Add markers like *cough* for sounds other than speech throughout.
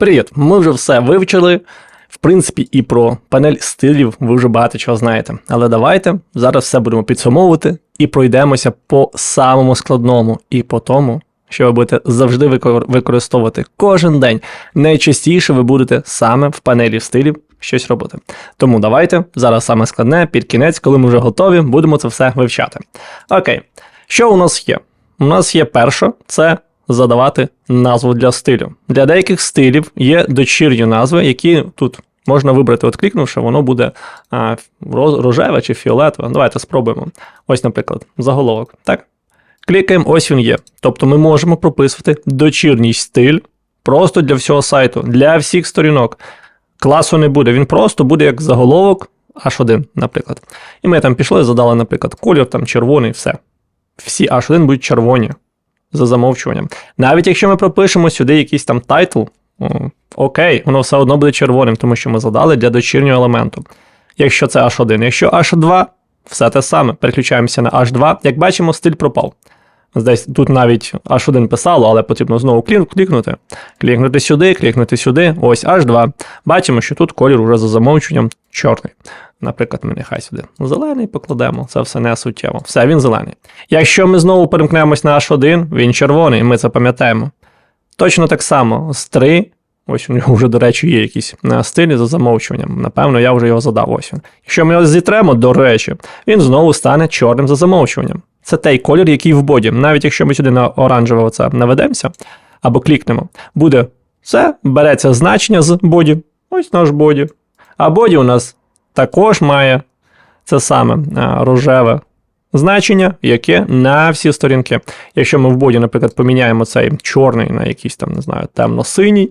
Привіт! Ми вже все вивчили. В принципі, і про панель стилів ви вже багато чого знаєте. Але давайте зараз все будемо підсумовувати і пройдемося по самому складному і по тому, що ви будете завжди використовувати кожен день. Найчастіше ви будете саме в панелі стилів щось робити. Тому давайте зараз саме складне, під кінець, коли ми вже готові, будемо це все вивчати. Окей, що у нас є? У нас є перше, це задавати назву для стилю. Для деяких стилів є дочірні назви, які тут можна вибрати, от клікнувши, воно буде а, рожеве чи фіолетове. Давайте спробуємо. Ось, наприклад, заголовок. Так? Клікаємо, ось він є. Тобто ми можемо прописувати дочірній стиль просто для всього сайту, для всіх сторінок. Класу не буде, він просто буде як заголовок H1, наприклад. І ми там пішли, задали, наприклад, колір там червоний, все. Всі H1 будуть червоні за замовчуванням. Навіть якщо ми пропишемо сюди якийсь там тайтл, окей, воно все одно буде червоним, тому що ми задали для дочірнього елементу. Якщо це H1, якщо H2, все те саме. Переключаємося на H2. Як бачимо, стиль пропав. Десь тут навіть H1 писало, але потрібно знову клікнути. Клікнути сюди, клікнути сюди. Ось H2. Бачимо, що тут колір уже за замовчуванням чорний. Наприклад, ми нехай сюди зелений покладемо, це все не суттєво. Все, він зелений. Якщо ми знову перемкнемось на H1, він червоний, ми це пам'ятаємо. Точно так само з 3. Ось у нього вже, до речі, є якісь е, стилі за замовчуванням. Напевно, я вже його задав. Ось він. Якщо ми його зітремо, до речі, він знову стане чорним за замовчуванням. Це той колір, який в боді. Навіть якщо ми сюди на оранжеве оце наведемося або клікнемо, буде це береться значення з боді. Ось наш боді. А боді у нас також має це саме рожеве значення, яке на всі сторінки. Якщо ми в боді, наприклад, поміняємо цей чорний на якийсь там, не знаю, темно-синій.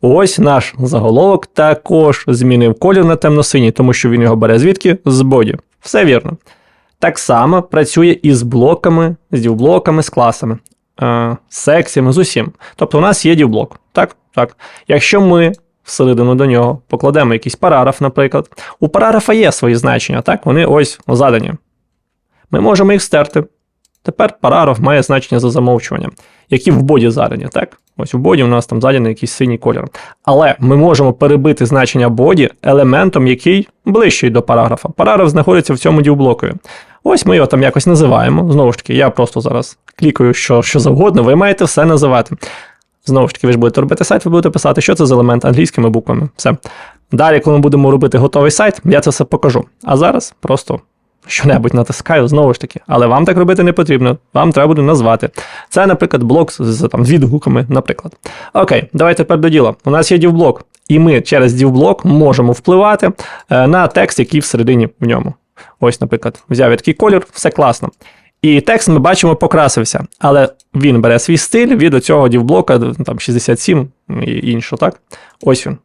Ось наш заголовок також змінив колір на темно-синій, тому що він його бере звідки? З боді. Все вірно. Так само працює і з блоками, з дівблоками, з класами, е, з секціями, з усім. Тобто у нас є дівблок. Так, так. Якщо ми всередину до нього покладемо якийсь параграф, наприклад, у параграфа є свої значення, так? Вони ось задані. Ми можемо їх стерти. Тепер параграф має значення за замовчуванням, які в боді задані, так? Ось у боді у нас там заданий якийсь синій колір. Але ми можемо перебити значення боді елементом, який ближчий до параграфа. Параграф знаходиться в цьому дівблокові. Ось ми його там якось називаємо. Знову ж таки, я просто зараз клікаю, що, що завгодно, ви маєте все називати. Знову ж таки, ви ж будете робити сайт, ви будете писати, що це за елемент англійськими буквами. Все. Далі, коли ми будемо робити готовий сайт, я це все покажу. А зараз просто що-небудь натискаю, знову ж таки. Але вам так робити не потрібно. Вам треба буде назвати. Це, наприклад, блок з, там, відгуками, наприклад. Окей, давайте тепер до діла. У нас є дівблок, і ми через дівблок можемо впливати е, на текст, який всередині в ньому. Ось, наприклад, взяв я такий колір, все класно. І текст ми бачимо покрасився, але він бере свій стиль від оцього дівблока, там 67 і іншого, так? Ось він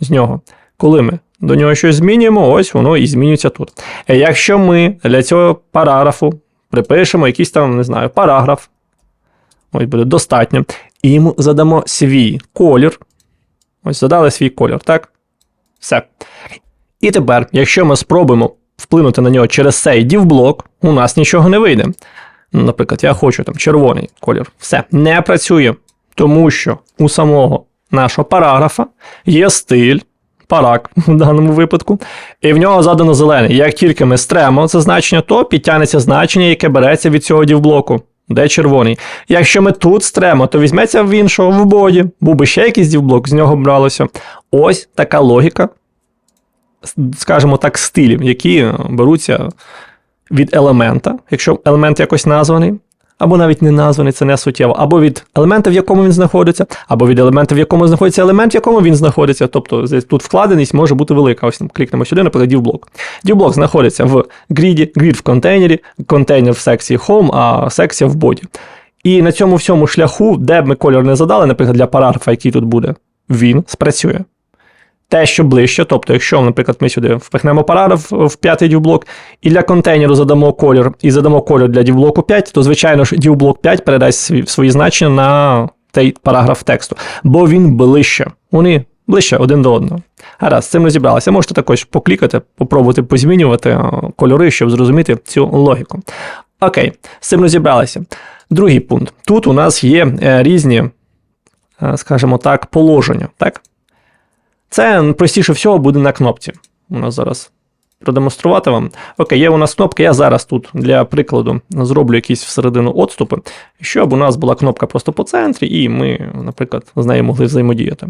з нього. Коли ми до нього щось змінюємо, ось воно і змінюється тут. Е, Якщо ми для цього параграфу припишемо якийсь там, не знаю, параграф, ось буде достатньо, і йому задамо свій колір. Ось задали свій колір, так? Все. І тепер, якщо ми спробуємо вплинути на нього через цей дівблок, у нас нічого не вийде. Наприклад, я хочу там червоний колір. Все, не працює, тому що у самого нашого параграфа є стиль, парак *laughs* в даному випадку, і в нього задано зелений. Як тільки ми стремо це значення, то підтягнеться значення, яке береться від цього дівблоку. Де червоний. Якщо ми тут стремо, то візьметься в іншого в боді, був би ще якийсь дівблок, з нього бралося. Ось така логіка, скажімо так, стилів, які беруться від елемента, якщо елемент якось названий, або навіть не названий, це не суттєво, або від елемента, в якому він знаходиться, або від елемента, в якому знаходиться елемент, в якому він знаходиться. Тобто тут вкладеність може бути велика. Ось клікнемо сюди, наприклад, дівблок. Дівблок знаходиться в гріді, грід в контейнері, контейнер в секції Home, а секція в боді. І на цьому всьому шляху, де б ми кольор не задали, наприклад, для параграфа, який тут буде, він спрацює. Те, що ближче, тобто, якщо, наприклад, ми сюди впихнемо параграф в п'ятий дівблок, і для контейнеру задамо колір, і задамо колір для дівблоку 5, то, звичайно ж, дівблок 5 передасть свої, значення на цей параграф тексту, бо він ближче. Вони ближче один до одного. Гаразд, з цим розібралися. Можете також поклікати, попробувати позмінювати кольори, щоб зрозуміти цю логіку. Окей, з цим розібралися. Другий пункт. Тут у нас є е, різні е, скажімо так, положення. Так? Це простіше всього буде на кнопці. У нас зараз продемонструвати вам. Окей, є у нас кнопка. Я зараз тут для прикладу зроблю якісь всередину отступи, щоб у нас була кнопка просто по центрі, і ми, наприклад, з нею могли взаємодіяти.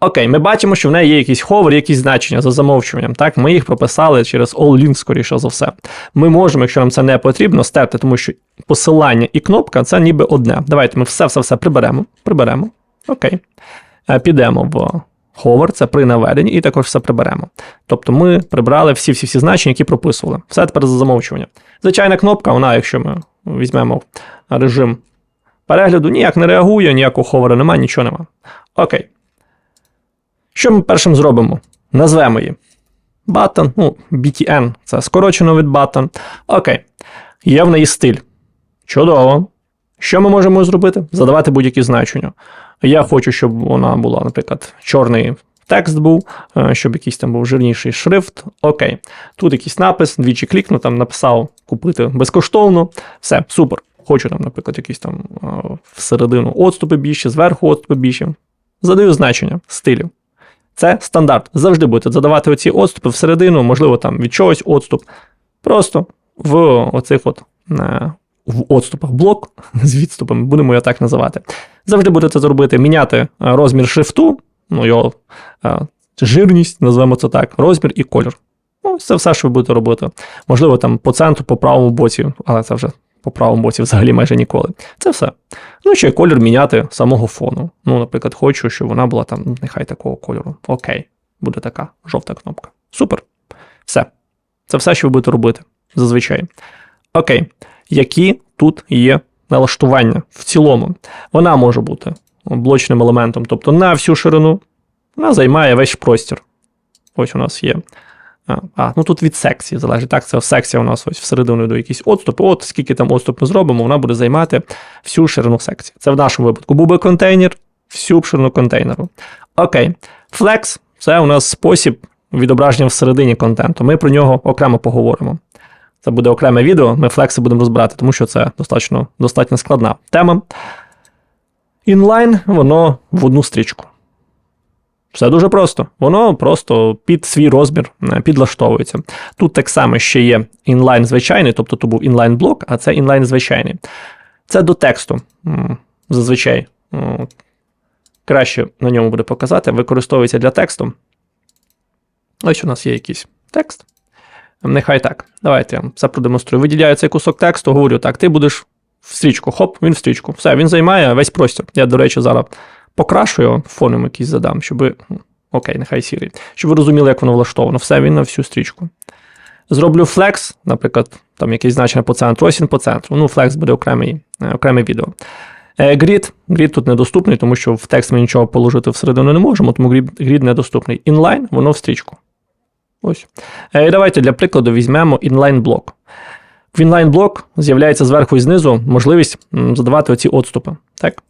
Окей, ми бачимо, що в неї є якийсь ховер, якісь значення за замовчуванням. Так, ми їх прописали через all-link, скоріше за все. Ми можемо, якщо нам це не потрібно, стерти, тому що посилання і кнопка це ніби одне. Давайте ми все-все-все приберемо. Приберемо. Окей. Е, Підемо в ховер, це при наведенні, і також все приберемо. Тобто ми прибрали всі-всі-всі значення, які прописували. Все тепер за замовчування. Звичайна кнопка, вона, якщо ми візьмемо режим перегляду, ніяк не реагує, ніякого ховера немає, нічого немає. Окей. Що ми першим зробимо? Назвемо її. Button, ну, BTN, це скорочено від button. Окей. Є в неї стиль. Чудово. Що ми можемо зробити? Задавати будь-які значення. Я хочу, щоб вона була, наприклад, чорний текст був, е, щоб якийсь там був жирніший шрифт. Окей. Тут якийсь напис, двічі клікну, там написав купити безкоштовно. Все, супер. Хочу там, наприклад, якісь там е, всередину отступи більше, зверху отступи більше. Задаю значення стилю. Це стандарт. Завжди будете задавати оці отступи всередину, можливо, там від чогось отступ. Просто в оцих от е, в отступах блок *laughs* з відступами, будемо його так називати. Завжди будете це робити, міняти е, розмір шрифту, ну його е, жирність, називаємо це так, розмір і колір. Ну, це все, що ви будете робити. Можливо, там по центру, по правому боці, але це вже по правому боці взагалі майже ніколи. Це все. Ну, ще й колір міняти самого фону. Ну, наприклад, хочу, щоб вона була там, нехай такого кольору. Окей, буде така жовта кнопка. Супер. Все. Це все, що ви будете робити зазвичай. Окей. Які тут є налаштування в цілому? Вона може бути блочним елементом, тобто на всю ширину, вона займає весь простір. Ось у нас є. А, ну тут від секції залежить. Так, це секція у нас ось всередину до якісь отступи. От скільки там отступ ми зробимо, вона буде займати всю ширину секції. Це в нашому випадку був би контейнер, всю ширину контейнеру. Окей. Flex – це у нас спосіб відображення всередині контенту. Ми про нього окремо поговоримо. Це буде окреме відео, ми флекси будемо розбирати, тому що це достатньо, достатньо складна тема. Інлайн, воно в одну стрічку. Все дуже просто. Воно просто під свій розмір е, підлаштовується. Тут так само ще є інлайн звичайний, тобто тут був інлайн блок, а це інлайн звичайний. Це до тексту. Зазвичай краще на ньому буде показати. Використовується для тексту. Ось у нас є якийсь текст. Нехай так. Давайте я все продемонструю. Виділяю цей кусок тексту, говорю так, ти будеш в стрічку, хоп, він в стрічку. Все, він займає весь простір. Я, до речі, зараз покрашую, фоном якийсь задам, щоб. Окей, нехай сірий. Щоб ви розуміли, як воно влаштовано. Все, він на всю стрічку. Зроблю флекс, наприклад, там якесь значення по центру, ось він по центру. Ну, флекс буде окремий, е, окреме відео. Grid, Grid тут недоступний, тому що в текст ми нічого положити всередину не можемо, тому Grid недоступний. Inline, воно в стрічку. Ось. Е, І давайте для прикладу візьмемо inline блок. В inline блок з'являється зверху і знизу можливість задавати оці отступи. Так?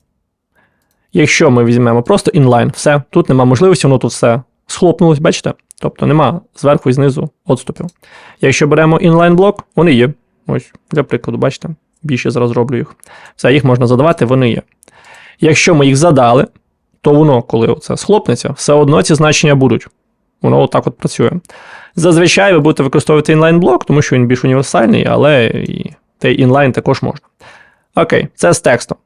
Якщо ми візьмемо просто inline, все, тут нема можливості, воно тут все схлопнулось, бачите? Тобто нема зверху і знизу отступів. Якщо беремо inline блок, вони є. Ось, для прикладу, бачите, більше зараз роблю їх. Все, їх можна задавати, вони є. Якщо ми їх задали, то воно, коли це схлопнеться, все одно ці значення будуть. Воно отак от працює. Зазвичай ви будете використовувати інлайн-блок, тому що він більш універсальний, але і той інлайн також можна. Окей, це з текстом.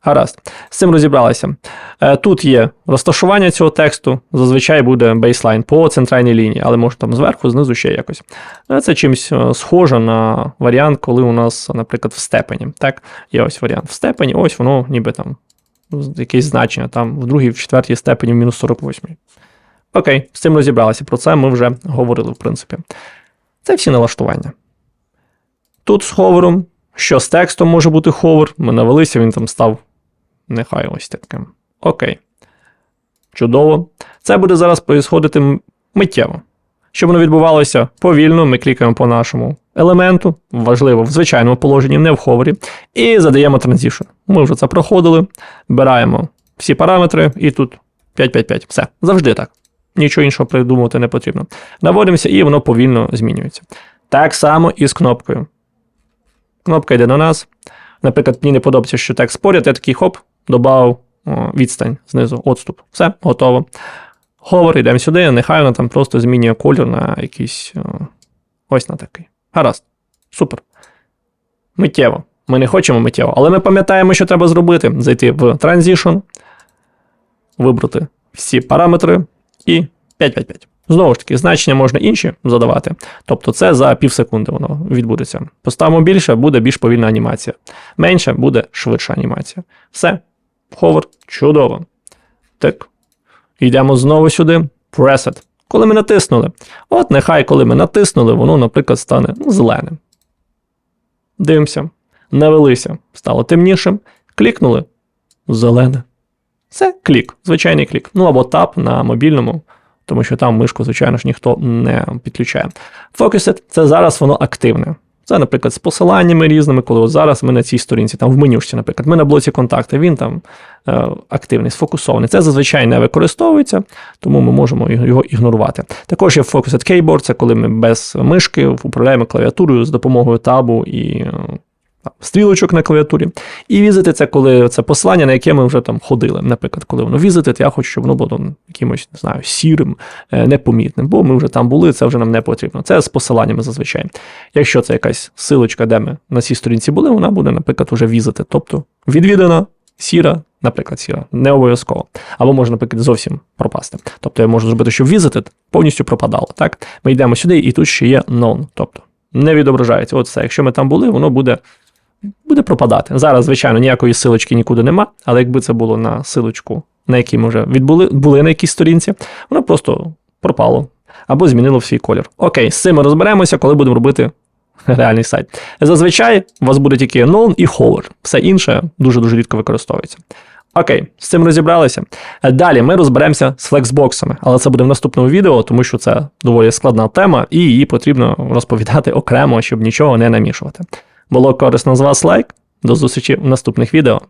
Гаразд. З цим розібралися. Е, Тут є розташування цього тексту, зазвичай буде бейслайн по центральній лінії, але може там зверху, знизу ще якось. Е, Це чимось е, схоже на варіант, коли у нас, наприклад, в степені. Так, є ось варіант в степені, ось воно ніби там якесь значення, там в другій, в четвертій степені в мінус 48. Окей, з цим розібралися. Про це ми вже говорили, в принципі. Це всі налаштування. Тут з ховером, що з текстом може бути ховер, ми навелися, він там став нехай ось таким. Окей. Чудово. Це буде зараз происходити миттєво. Щоб воно відбувалося повільно, ми клікаємо по нашому елементу, важливо, в звичайному положенні, не в ховері, і задаємо транзішн. Ми вже це проходили, збираємо всі параметри, і тут 555. Все. Завжди так. Нічого іншого придумувати не потрібно. Наводимося, і воно повільно змінюється. Так само і з кнопкою. Кнопка йде до нас. Наприклад, мені не подобається, що текст поряд, я такий хоп, додав відстань знизу, отступ. Все, готово. Ховер, йдемо сюди, нехай вона там просто змінює колір на якийсь ось на такий. Гаразд. Супер. Миттєво. Ми не хочемо миттєво, але ми пам'ятаємо, що треба зробити: зайти в Transition, вибрати всі параметри і 555. Знову ж таки, значення можна інші задавати. Тобто це за пів секунди воно відбудеться. Поставимо більше, буде більш повільна анімація. Менше буде швидша анімація. Все. Ховер, чудово. Так. Йдемо знову сюди. Preset. Коли ми натиснули. От нехай, коли ми натиснули, воно, наприклад, стане зеленим. Дивимося. Навелися. Стало темнішим. Клікнули. Зелене. Це клік, звичайний клік. Ну або тап на мобільному, тому що там мишку, звичайно ж, ніхто не підключає. Focused – це зараз воно активне. Це, наприклад, з посиланнями різними, коли от зараз ми на цій сторінці, там в менюшці, наприклад, ми на блоці контакти, він там е, активний, сфокусований. Це зазвичай не використовується, тому ми можемо його ігнорувати. Також є Focused Keyboard, це коли ми без мишки управляємо клавіатурою з допомогою табу і е, стрілочок на клавіатурі. І візити це коли це посилання, на яке ми вже там ходили. Наприклад, коли воно візити, я хочу, щоб воно було якимось, не знаю, сірим, е, непомітним, бо ми вже там були, це вже нам не потрібно. Це з посиланнями зазвичай. Якщо це якась силочка, де ми на цій сторінці були, вона буде, наприклад, уже візити. Тобто відвідана, сіра, наприклад, сіра, не обов'язково. Або може, наприклад, зовсім пропасти. Тобто я можу зробити, щоб візити повністю пропадало. Так? Ми йдемо сюди, і тут ще є known, тобто не відображається. От це, якщо ми там були, воно буде буде пропадати. Зараз, звичайно, ніякої силочки нікуди нема, але якби це було на силочку, на якій ми вже відбули, були на якійсь сторінці, воно просто пропало або змінило свій колір. Окей, з цим ми розберемося, коли будемо робити реальний сайт. Зазвичай у вас буде тільки known і hover. Все інше дуже-дуже рідко використовується. Окей, з цим розібралися. Далі ми розберемося з флексбоксами, але це буде в наступному відео, тому що це доволі складна тема, і її потрібно розповідати окремо, щоб нічого не намішувати. Було корисно з вас лайк. До зустрічі в наступних відео.